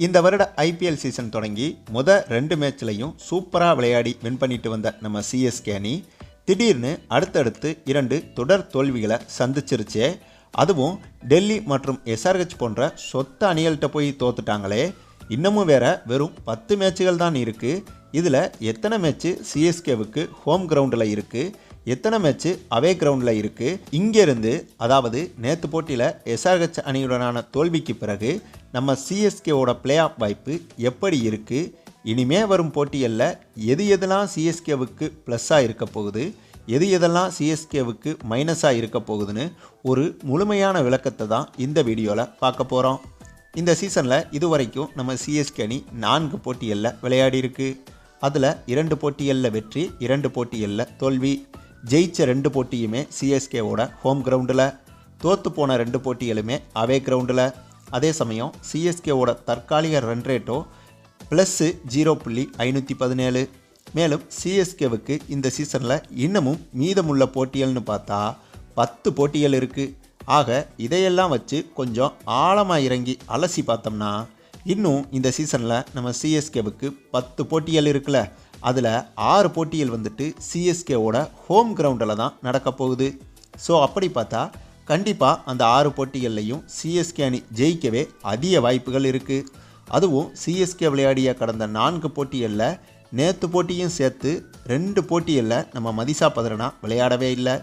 இந்த வருட IPL season தொடங்கி முத ரெண்டு மேட்ச்லையும் சூப்பராக விளையாடி வின் பண்ணிட்டு வந்த நம்ம சிஎஸ்கே அணி திடீர்னு அடுத்தடுத்து இரண்டு தொடர் தோல்விகளை சந்திச்சிருச்சே. அதுவும் டெல்லி மற்றும் எஸ்ஆர்ஹெச் போன்ற சொத்த அணிகள்கிட்ட போய் தோத்துட்டாங்களே. இன்னமும் வேற வெறும் பத்து மேட்சுகள் தான் இருக்குது இதில் எத்தனை மேட்ச்சு சிஎஸ்கேவுக்கு ஹோம் கிரவுண்டில் இருக்குது எத்தனை மேட்ச்சு அவே கிரவுண்டில் இருக்குது இங்கேருந்து அதாவது நேற்று போட்டியில் எஸ்ஆர்ஹெச் அணியுடனான தோல்விக்கு பிறகு நம்ம சிஎஸ்கேவோட பிளே ஆஃப் வாய்ப்பு எப்படி இருக்குது இனிமே வரும் போட்டிகளில் எது எதெல்லாம் சிஎஸ்கேவுக்கு ப்ளஸ்ஸாக இருக்க போகுது? எது எதெல்லாம் சிஎஸ்கேவுக்கு மைனஸாக இருக்க போகுதுன்னு ஒரு முழுமையான விளக்கத்தை தான் இந்த வீடியோவில் பார்க்க போகிறோம் இந்த சீசனில் இதுவரைக்கும் நம்ம சிஎஸ்கே அணி நான்கு போட்டிகளில் விளையாடிருக்கு அதில் இரண்டு போட்டிகளில் வெற்றி இரண்டு போட்டிகளில் தோல்வி. ஜெயிச்ச ரெண்டு போட்டியுமே சிஎஸ்கேவோட ஹோம் கிரவுண்டில் தோற்று போன ரெண்டு போட்டிகளுமே அவே கிரவுண்டில் அதே சமயம் சிஎஸ்கேவோட தற்காலிக ரன் ரேட்டோ ப்ளஸ்ஸு ஜீரோ புள்ளி ஐநூற்றி பதினேழு. மேலும் சிஎஸ்கேவுக்கு இந்த சீசனில் இன்னமும் மீதமுள்ள போட்டிகள்னு பார்த்தா பத்து போட்டிகள் இருக்குது ஆக இதையெல்லாம் வச்சு கொஞ்சம் ஆழமாக இறங்கி அலசி பார்த்தோம்னா இன்னும் இந்த சீசனில் நம்ம சிஎஸ்கேவுக்கு பத்து போட்டிகள் இருக்குல்ல. அதில் ஆறு போட்டிகள் வந்துட்டு சிஎஸ்கேவோட ஹோம் கிரவுண்டில் தான் நடக்க போகுது. ஸோ அப்படி பார்த்தா கண்டிப்பாக அந்த ஆறு போட்டிகள்லையும் சிஎஸ்கே அணி ஜெயிக்கவே அதிக வாய்ப்புகள் இருக்குது அதுவும் சிஎஸ்கே விளையாடிய கடந்த நான்கு போட்டிகளில் நேற்று போட்டியும் சேர்த்து ரெண்டு போட்டிகளில் நம்ம மதிசா பதரனா விளையாடவே இல்லை.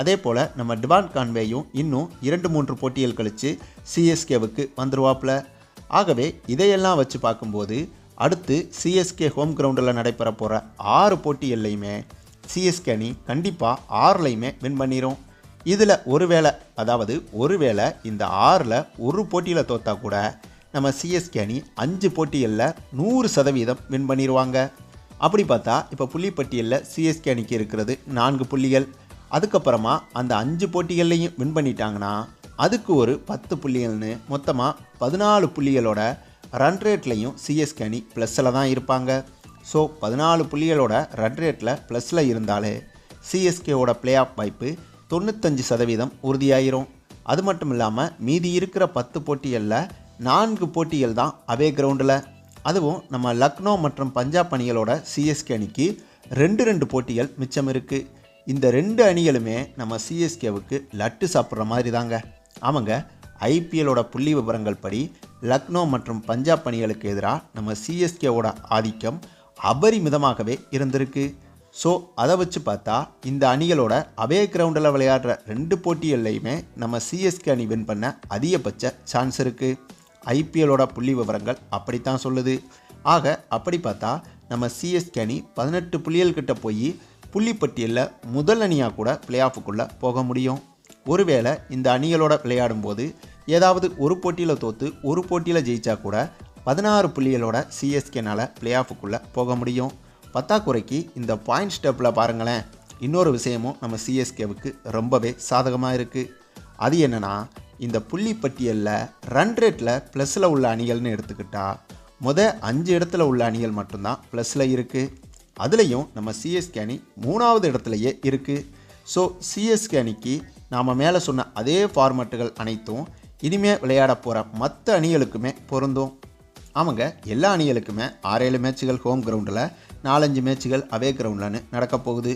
அதே போல் நம்ம டிவான் கான்வேயும் இன்னும் இரண்டு மூன்று போட்டிகள் கழித்து சிஎஸ்கேவுக்கு வந்துருவாப்புல ஆகவே இதையெல்லாம் வச்சு பார்க்கும்போது அடுத்து சிஎஸ்கே ஹோம் கிரவுண்டில் நடைபெற போகிற ஆறு போட்டிகள்லையுமே சிஎஸ்கே அணி கண்டிப்பாக ஆறுலையுமே வின் பண்ணிடும் இதில் ஒருவேளை அதாவது ஒருவேளை இந்த ஆறில் ஒரு போட்டியில் தோத்தா கூட நம்ம சிஎஸ்கே அணி அஞ்சு போட்டிகளில் நூறு சதவீதம் வின் பண்ணிடுவாங்க அப்படி பார்த்தா இப்போ புள்ளிப்பட்டியலில் சிஎஸ்கே அணிக்கு இருக்கிறது நான்கு புள்ளிகள். அதுக்கப்புறமா அந்த அஞ்சு போட்டிகள்லையும் வின் பண்ணிட்டாங்கன்னா அதுக்கு ஒரு பத்து புள்ளிகள்னு மொத்தமாக பதினாலு புள்ளிகளோட ரன் ரேட்லையும் சிஎஸ்கே அணி ப்ளஸில் தான் இருப்பாங்க. ஸோ பதினாலு புள்ளிகளோட ரன் ரேட்டில் ப்ளஸில் இருந்தாலே சிஎஸ்கேவோட பிளே ஆஃப் வாய்ப்பு தொண்ணூத்தஞ்சு சதவீதம் உறுதியாயிரும். அது மட்டும் இல்லாமல் மீதி இருக்கிற பத்து போட்டிகளில் நான்கு போட்டிகள் தான் அவே கிரவுண்டில் அதுவும் நம்ம லக்னோ மற்றும் பஞ்சாப் அணிகளோட சிஎஸ்கே அணிக்கு ரெண்டு ரெண்டு போட்டிகள் மிச்சம் இருக்குது இந்த ரெண்டு அணிகளுமே நம்ம சிஎஸ்கேவுக்கு லட்டு சாப்பிட்ற மாதிரி தாங்க. ஆமாங்க ஐபிஎலோட புள்ளி விவரங்கள் படி லக்னோ மற்றும் பஞ்சாப் அணிகளுக்கு எதிராக நம்ம சிஎஸ்கேவோட ஆதிக்கம் அபரிமிதமாகவே இருந்திருக்கு. ஸோ அதை வச்சு பார்த்தா இந்த அணிகளோட அவே கிரவுண்டில் விளையாடுற ரெண்டு போட்டிகள்லையுமே நம்ம சிஎஸ்கே அணி வின் பண்ண அதிகபட்ச சான்ஸ் இருக்குது ஐபிஎலோட புள்ளி விவரங்கள் அப்படித்தான் சொல்லுது. ஆக அப்படி பார்த்தா நம்ம சிஎஸ்கே அணி பதினெட்டு புள்ளிகள் கிட்ட போய் புள்ளிப்பட்டியலில் முதல் அணியாக கூட பிளே ஆஃபுக்குள்ளே போக முடியும். ஒருவேளை இந்த அணிகளோட விளையாடும்போது ஏதாவது ஒரு போட்டியில் தோற்று ஒரு போட்டியில் ஜெயிச்சா கூட பதினாறு புள்ளிகளோட சிஎஸ்கேனால் பிளே ஆஃபுக்குள்ளே போக முடியும். பத்தாக்குறைக்கு இந்த பாயிண்ட் ஸ்டெப்பில் பாருங்களேன். இன்னொரு விஷயமும் நம்ம சிஎஸ்கேவுக்கு ரொம்பவே சாதகமாக இருக்குது அது என்னென்னா இந்த புள்ளி பட்டியலில் ரன் ரேட்டில் ப்ளஸில் உள்ள அணிகள்னு எடுத்துக்கிட்டால் முத அஞ்சு இடத்துல உள்ள அணிகள் மட்டும்தான் ப்ளஸில் இருக்குது அதுலேயும் நம்ம சிஎஸ்கே அணி மூணாவது இடத்துலையே இருக்குது ஸோ சிஎஸ்கே அணிக்கு நாம் மேலே சொன்ன அதே ஃபார்மேட்டுகள் அனைத்தும் இனிமேல் விளையாட போகிற மற்ற அணிகளுக்குமே பொருந்தும். ஆமாங்க எல்லா அணிகளுக்குமே ஆறேழு மேட்சுகள் ஹோம் கிரவுண்டில் நாலஞ்சு மேட்சுகள் அவே கிரவுண்டில்னு நடக்க போகுது.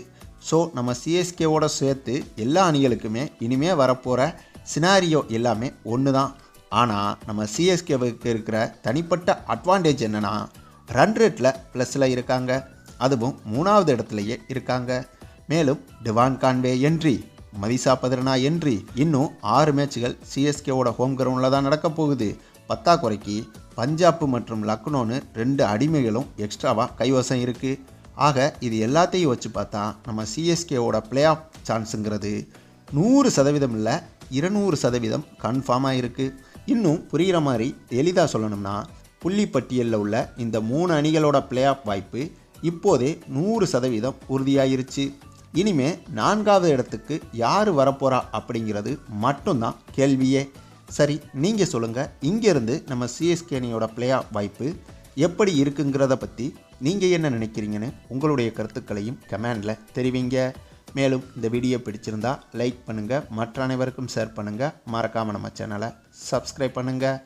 ஸோ நம்ம சிஎஸ்கேவோட சேர்த்து எல்லா அணிகளுக்குமே இனிமேல் வரப்போகிற சினாரியோ எல்லாமே ஒன்று தான் ஆனால் நம்ம சிஎஸ்கேவுக்கு இருக்கிற தனிப்பட்ட அட்வான்டேஜ் என்னென்னா ரன் ரேட்டில் ப்ளஸில் இருக்காங்க. அதுவும் மூணாவது இடத்துலையே இருக்காங்க. மேலும் Devon Conway entry Matheesha Pathirana entry இன்னும் ஆறு மேட்ச்கள் சிஎஸ்கேவோட ஹோம் கிரவுண்டில் தான் நடக்க போகுது. பத்தாக்குறைக்கு பஞ்சாப் மற்றும் லக்னோன்னு ரெண்டு அடிமைகளும் எக்ஸ்ட்ராவாக கைவசம் இருக்குது ஆக இது எல்லாத்தையும் வச்சு பார்த்தா நம்ம சிஎஸ்கேவோட பிளே ஆஃப் சான்ஸுங்கிறது நூறு சதவீதம் இல்லை இருநூறு சதவீதம் கன்ஃபார்மாக இருக்குது இன்னும் புரிகிற மாதிரி எளிதாக சொல்லணும்னா புள்ளி பட்டியலில் உள்ள இந்த மூணு அணிகளோட பிளே ஆஃப் வாய்ப்பு இப்போதே நூறு சதவீதம் உறுதியாயிருச்சு. இனிமே நான்காவது இடத்துக்கு யார் வரப்போகிறா அப்படிங்கிறது மட்டும்தான் கேள்வியே. சரி நீங்கள் சொல்லுங்கள் இங்கேருந்து நம்ம சிஎஸ்கே அணியோட பிளே ஆஃப் வாய்ப்பு எப்படி இருக்குங்கிறத பற்றி நீங்கள் என்ன நினைக்கிறீங்கன்னு உங்களுடைய கருத்துக்களையும் கமெண்டில் தெரிவிங்க. மேலும் இந்த வீடியோ பிடிச்சிருந்தா லைக் பண்ணுங்கள் மற்ற அனைவருக்கும் ஷேர் பண்ணுங்கள் மறக்காமல் நம்ம சேனலை சப்ஸ்கிரைப் பண்ணுங்கள்